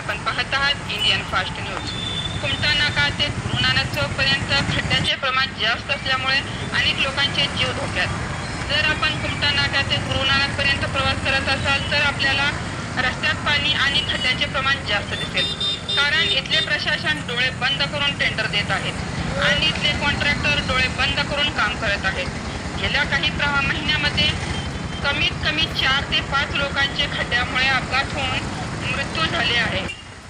आपण पाहत आहात इंडियन फास्ट न्यूज कुमटा नाका ते गुरु नानक चौकपर्यंत खड्ड्याचे प्रमाण जास्त असल्यामुळे अनेक लोकांचे जीव धोक्यात. जर आपण कुमटा नाका ते गुरु नानकपर्यंत प्रवास करत असाल तर आपल्याला रस्त्यात पाणी आणि खड्ड्याचे प्रमाण जास्त दिसेल. कारण इथले प्रशासन डोळे बंद करून टेंडर देत आहेत आणि इथले कॉन्ट्रॅक्टर डोळे बंद करून काम करत आहेत. गेल्या काही महिन्यामध्ये कमीत कमी चार ते पाच लोकांचे खड्ड्यामुळे अपघात होऊन मृत्यू झाले आहे.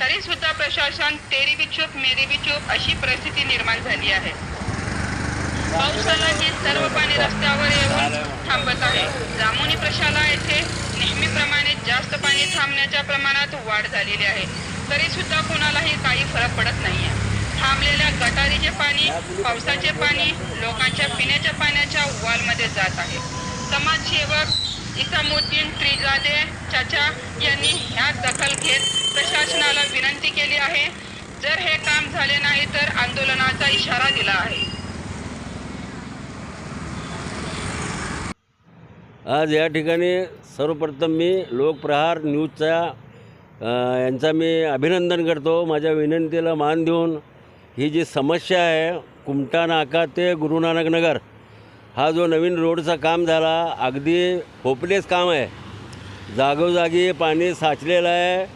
तरी सुद्धा प्रशासन तेरी बी चूप मेरी बी चूप अशी परिस्थिती निर्माण झाली आहे. पावसाला हे सर्व पाणी रस्त्यावर येऊन थांबत आहे. जामुनी प्रशाला येथे नेहमीप्रमाणे जास्त पाणी थांबण्याच्या प्रमाणात वाढ झालेली आहे. तरी सुद्धा कोणालाही काही फरक पडत नाहीये. थांबलेल्या गटारीचे पाणी पावसाचे पाणी लोकांच्या पिण्याच्या पाण्याच्या वॉलमध्ये जात आहे. समाजसेवक इसामुद्दीन त्रिजादे चाचा यांनी दखल घेत प्रशासनाला विनंती केली आहे. जर हे काम झाले नाही तर आंदोलनाचा इशारा दिला आहे. आज या ठिकाणी सर्वप्रथम मी लोकप्रहार न्यूजचा यांचा मी अभिनंदन करतो. माझ्या विनंतीला मान देऊन ही जी समस्या आहे कुमटा नाका ते गुरुनानक नगर हा जो नवीन रोडचा काम झाला अगदी होपलेस काम आहे. जागोजागी पाणी साचलेलं आहे.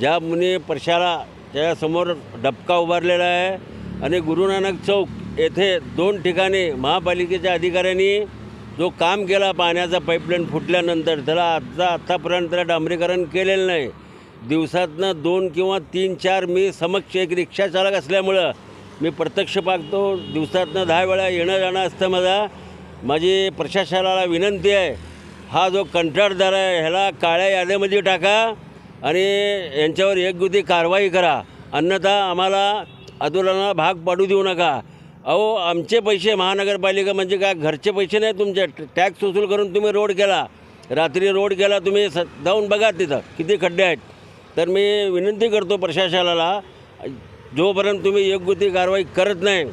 ज्यामुळे प्रशाला त्यासमोर डबका उभारलेला आहे. आणि गुरुनानक चौक येथे दोन ठिकाणी महापालिकेच्या अधिकाऱ्यांनी जो काम केला पाण्याचा पाईपलाईन फुटल्यानंतर त्याला आत्ता आत्तापर्यंत त्याला डांबरीकरण केलेलं नाही. दिवसातनं दोन किंवा तीन चार मी समक्ष एक रिक्षा चालक असल्यामुळं मी प्रत्यक्ष पाहतो दिवसातनं दहा वेळा येणं जाणं असतं माझा. माझी प्रशासनाला विनंती आहे हा जो कंत्राटदार आहे ह्याला काळ्या याद्यामध्ये टाका आणि यांच्यावर एकगुती कारवाई करा. अन्यथा आम्हाला आंदोलनाला भाग पाडू देऊ नका. अहो आमचे पैसे महानगरपालिका म्हणजे काय? घरचे पैसे नाही तुमचे. टॅक्स वसूल करून तुम्ही रोड केला. रात्री रोड केला तुम्ही स जाऊन बघा तिथं किती खड्डे आहेत. तर मी विनंती करतो प्रशासनाला जोपर्यंत तुम्ही योग्य कारवाई करत नाही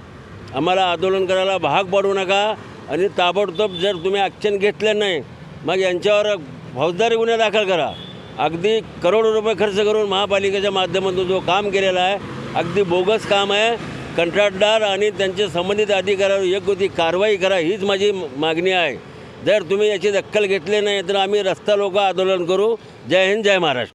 आम्हाला आंदोलन करायला भाग पाडू नका आणि ताबडतोब जर तुम्ही ॲक्शन घेतलं नाही मग यांच्यावर फौजदारी गुन्हे दाखल करा. अगदी करोडो रुपये खर्च करून महापालिकेच्या माध्यमातून जो काम केलेला आहे अगदी बोगस काम आहे. कंत्राटदार आणि त्यांचे संबंधित अधिकाऱ्यावर योग्य ती कारवाई करा हीच माझी मागणी आहे. जर तुम्ही याची दखल घेतली नाही तर आम्ही रस्ता लोक आंदोलन करू. जय हिंद जय महाराष्ट्र.